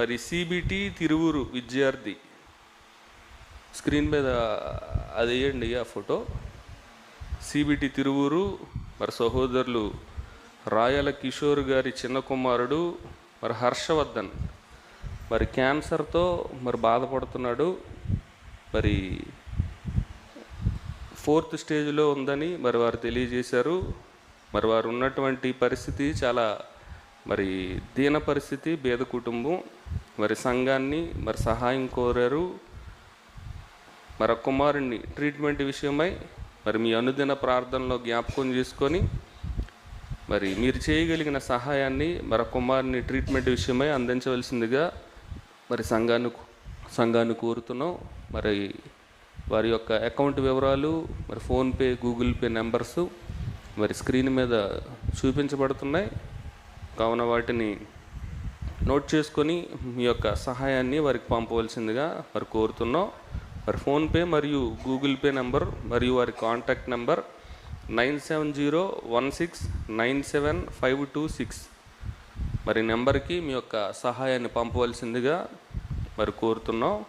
మరి సిబిటి తిరువురు విద్యార్థి. స్క్రీన్ మీద అది వేయండి ఆ ఫోటో. సిబిటి తిరువురు మరి సహోదరులు రాయల కిషోర్ గారి చిన్న కుమారుడు మరి హర్షవర్ధన్. మరి క్యాన్సర్తో మరి బాధపడుతున్నాడు. మరి ఫోర్త్ స్టేజ్లో ఉందని మరి వారు తెలియజేశారు. మరి వారు ఉన్నటువంటి పరిస్థితి చాలా మరి దీన పరిస్థితి పేద కుటుంబం మరి సంఘాన్ని మరి సహాయం కోరారు. మరి కుమారుణ్ణి ట్రీట్మెంట్ విషయమై మరి మీ అనుదిన ప్రార్థనలో జ్ఞాపకం చేసుకొని మరి మీరు చేయగలిగిన సహాయాన్ని మరి కుమారుని ట్రీట్మెంట్ విషయమై అందించవలసిందిగా మరి సంఘాన్ని సంఘాన్ని కోరుతున్నాం. మరి వారి యొక్క అకౌంట్ వివరాలు మరి ఫోన్పే గూగుల్ పే నెంబర్సు మరి స్క్రీన్ మీద చూపించబడుతున్నాయి. కావున వాటిని నోట్ చేసుకొని మీ యొక్క సహాయాన్ని వారికి పంపవలసిందిగా మరి కోరుతున్నాం. మరి ఫోన్పే మరియు గూగుల్ పే నెంబర్ మరియు వారి contact number nine seven zero one six nine seven five two six. మరి నెంబర్కి మీ యొక్క సహాయాన్ని పంపవలసిందిగా మరి కోరుతున్నాం.